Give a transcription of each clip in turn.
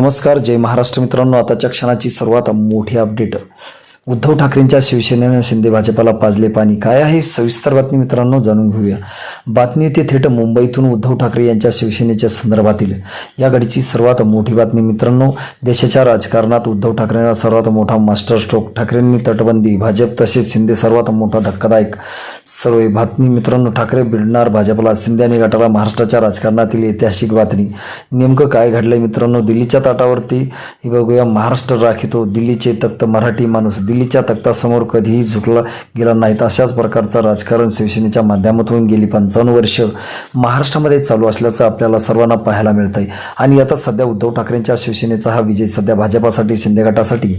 नमस्कार जय महाराष्ट्र मित्रांनो. आताच्या क्षणाची सर्वात मोठी अपडेट. उद्धव ठाकरेंच्या शिवसेनेनं शिंदे भाजपाला पाजले पाणी. काय आहे? सविस्तर बातमी मित्रांनो जाणून घेऊया. बातमी येते थेट मुंबईतून उद्धव ठाकरे यांच्या शिवसेनेच्या संदर्भातील. या घडीची सर्वात मोठी बातमी मित्रांनो देशाच्या राजकारणात उद्धव ठाकरेंचा सर्वात मोठा मास्टर स्ट्रोक. ठाकरेंनी तटबंदी भाजप तसेच शिंदे सर्वात मोठा धक्कादायक. सर्व बातमी मित्रांनो ठाकरे भिडणार भाजपला शिंदे आणि गटाला महाराष्ट्राच्या राजकारणातील ऐतिहासिक बातमी. नेमकं काय घडलंय मित्रांनो? दिल्लीच्या ताटावरती बघूया. महाराष्ट्र राखितो. दिल्लीचे तख्त मराठी माणूस. दिल्लीच्या तख्तासमोर कधीही झुकला गेला नाहीत. अशाच प्रकारचं राजकारण शिवसेनेच्या माध्यमातून गेली पंचावन्न वर्ष महाराष्ट्रामध्ये चालू असल्याचं आपल्याला सर्वांना पाहायला मिळतं आहे आणि आता सध्या उद्धव ठाकरेंच्या शिवसेनेचा हा विजय सध्या भाजपासाठी शिंदे गटासाठी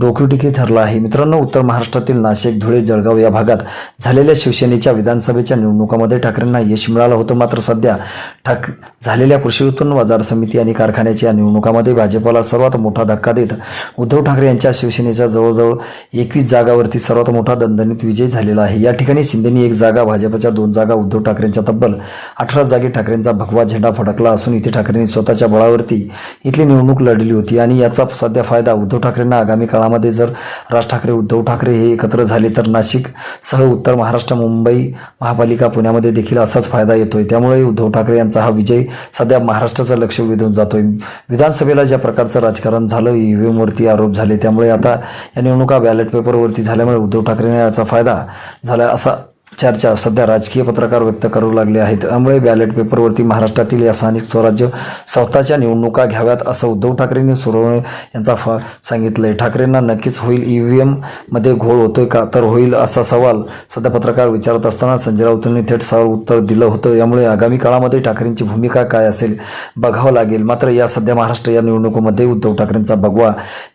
डोकेटिकी ठरला आहे. मित्रांनो उत्तर महाराष्ट्रातील नाशिक धुळे जळगाव या भागात झालेल्या शिवसेनेच्या विधानसभेच्या निवडणुकामध्ये ठाकरेंना यश मिळालं होतं. मात्र सध्या ठाक झालेल्या कृषी उत्पन्न बाजार समिती आणि कारखान्याच्या निवडणुकामध्ये भाजपला सर्वात मोठा धक्का देत उद्धव ठाकरे यांच्या शिवसेनेचा जवळजवळ एकवीस जागावरती सर्वात मोठा दणदणीत विजय झालेला आहे. या ठिकाणी शिंदेनी एक जागा भाजपच्या दोन जागा उद्धव ठाकरेंच्या तब्बल अठरा जागी ठाकरेंचा भगवा झेंडा फडकला असून इथे ठाकरेंनी स्वतःच्या बळावरती इथली निवडणूक लढली होती. आणि याचा सध्या फायदा उद्धव ठाकरेंना आगामी काळामध्ये जर राज ठाकरे उद्धव ठाकरे हे एकत्र झाले तर नाशिक सह उत्तर महाराष्ट्र मुंबई महापालिका पुण्यामध्ये देखील असाच फायदा येतोय. त्यामुळे उद्धव ठाकरे यांचा हा विजय सध्या महाराष्ट्राचं लक्ष वेधून जातोय. विधानसभेला ज्या प्रकारचं राजकारण झालं ईव्हीएमवरती आरोप झाले त्यामुळे आता या निवडणुका बॅलेट पेपरवरती झाल्यामुळे उद्धव ठाकरेंना याचा फायदा झाला असा चर्चा सध्या राजकीय पत्रकार व्यक्त करू लागले आहेत. त्यामुळे बॅलेट पेपरवरती महाराष्ट्रातील या स्थानिक स्वराज्य संस्थाच्या निवडणुका घ्याव्यात असं उद्धव ठाकरेंनी सुरवणे यांचा फा आहे ठाकरेंना नक्कीच होईल ई व्ही एममध्ये घोळ होतोय का? तर होईल असा सवाल सध्या पत्रकार विचारत असताना संजय राऊतांनी थेट सवाल उत्तर दिलं होतं. यामुळे आगामी काळामध्ये ठाकरेंची भूमिका काय असेल बघावं लागेल. मात्र या सध्या महाराष्ट्र या निवडणुकीमध्ये उद्धव ठाकरेंचा भगवा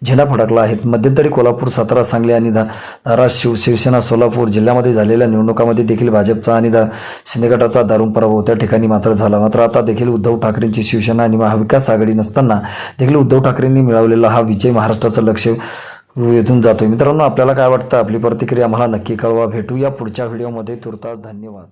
झेंडा फडकला आहे. मध्यंतरी कोल्हापूर सातारा सांगली आणि धा- धाराशिव शिवसेना सोलापूर जिल्ह्यामध्ये झालेल्या निवडणुकामध्ये देखील भाजपचा आणि दा- शिंदे गटाचा दारुण पराभव त्या ठिकाणी मात्र झाला. मात्र आता देखील उद्धव ठाकरेंची शिवसेना आणि महाविकास आघाडी नसताना देखील उद्धव ठाकरेंनी मिळवलेला हा विजय महाराष्ट्राचं लक्ष वेधून जातोय. मित्रांनो आपल्याला काय वाटतं? आपली प्रतिक्रिया आम्हाला नक्की कळवा. भेटू या पुढच्या व्हिडिओमध्ये. तुर्तास धन्यवाद.